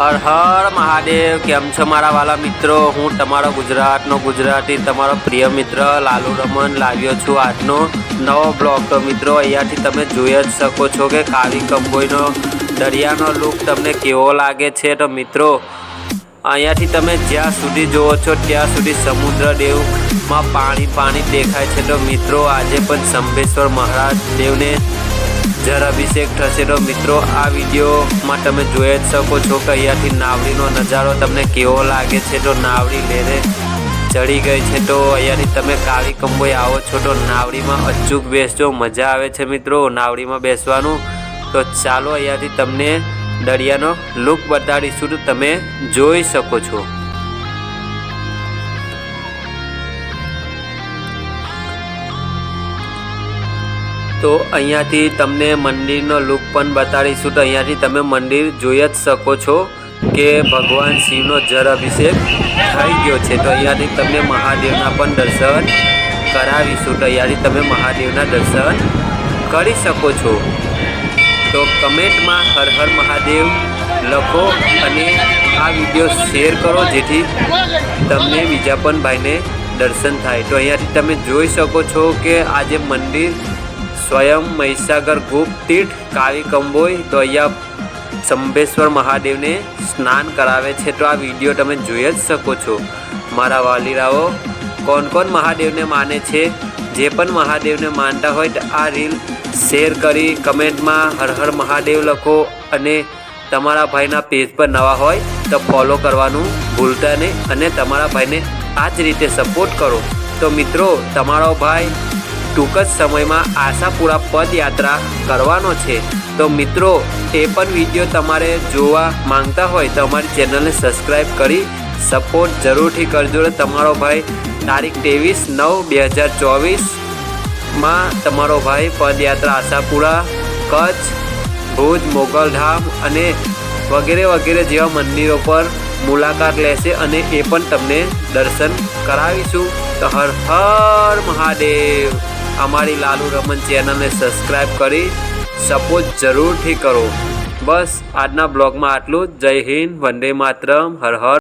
હર હર મહાદેવ, કેમ છો મારા વાલા મિત્રો? હું તમારો ગુજરાતનો ગુજરાતી, તમારો પ્રિય મિત્ર લાલુ રમન લાવ્યો છું આજનો નવો બ્લોગ. તો મિત્રો, અહીંયાથી તમે જોઈ જ શકો છો કે કાળી કંબોઈનો દરિયાનો લુક તમને કેવો લાગે છે. તો મિત્રો, અહીંયાથી તમે જ્યાં સુધી જુઓ છો, ત્યાં સુધી સમુદ્ર દેવમાં પાણી પાણી દેખાય છે. તો મિત્રો, આજે પણ સંભેશ્વર મહારાજ દેવને જળ અભિષેક થશે તો મિત્રો, આ વિડીયોમાં તમે જોઈ જ શકો છો કે અહીંયાથી નાવડીનો નજારો તમને કેવો લાગે છે. તો નાવડી લેરે ચડી ગઈ છે, તો અહીંયાથી તમે કાળી કંબોઈ આવો છો, તો નાવડીમાં અચૂક બેસજો. મજા આવે છે મિત્રો નાવડીમાં બેસવાનું. તો ચાલો અહીંયાથી તમને દરિયાનો લુક બતાડીશું, તો તમે જોઈ શકો છો. તો અહીંયાથી તમને મંદિરનો લુક પણ બતાડીશું. તો અહીંયાથી તમે મંદિર જોઈ જ શકો છો કે ભગવાન શિવનો જળ અભિષેક થઈ ગયો છે. તો અહીંયાથી તમને મહાદેવના પણ દર્શન કરાવીશું. તો અહીંયાથી તમે મહાદેવના દર્શન કરી શકો છો. તો કમેન્ટમાં હર હર મહાદેવ લખો અને આ વીડિયો શેર કરો, જેથી તમને બીજા પણ ભાઈને દર્શન થાય. તો અહીંયાથી તમે જોઈ શકો છો કે આજે મંદિર સ્વયં મહીસાગર ગુપ્ત તીર્થ કાવી કંબોઈ અહીંયા સંભેશ્વર મહાદેવને સ્નાન કરાવે છે. તો આ વીડિયો તમે જોઈ જ શકો છો. મારા વાલીરાઓ, કોણ કોણ મહાદેવને માને છે? જે પણ મહાદેવને માનતા હોય તો આ રીલ શેર કરી કમેન્ટમાં હર હર મહાદેવ લખો અને તમારા ભાઈના પેજ પર નવા હોય તો ફોલો કરવાનું ભૂલતા નહીં અને તમારા ભાઈને આ જ રીતે સપોર્ટ કરો. તો મિત્રો, તમારો ભાઈ ટૂંક જ સમયમાં આશાપુરા પદયાત્રા કરવાનો છે. તો મિત્રો, એ પણ વીડિયો તમારે જોવા માંગતા હોય તો અમારી ચેનલને સબસ્ક્રાઈબ કરી સપોર્ટ જરૂરથી કરજો તમારો ભાઈ તારીખ ત્રેવીસ નવ બે હજાર ચોવીસમાં તમારો ભાઈ પદયાત્રા આશાપુરા, કચ્છ, ભુજ મોગલધામ અને વગેરે વગેરે જેવા મંદિરો પર મુલાકાત લેશે અને એ પણ તમને દર્શન કરાવીશું. તો હર હર મહાદેવ. અમારી લાલુ રમન ચેનલને સબસ્ક્રાઈબ કરી સપોર્ટ જરૂરથી કરો. બસ આજના બ્લોગમાં આટલું જય હિન્દ, વંદે માતરમ, હર હર.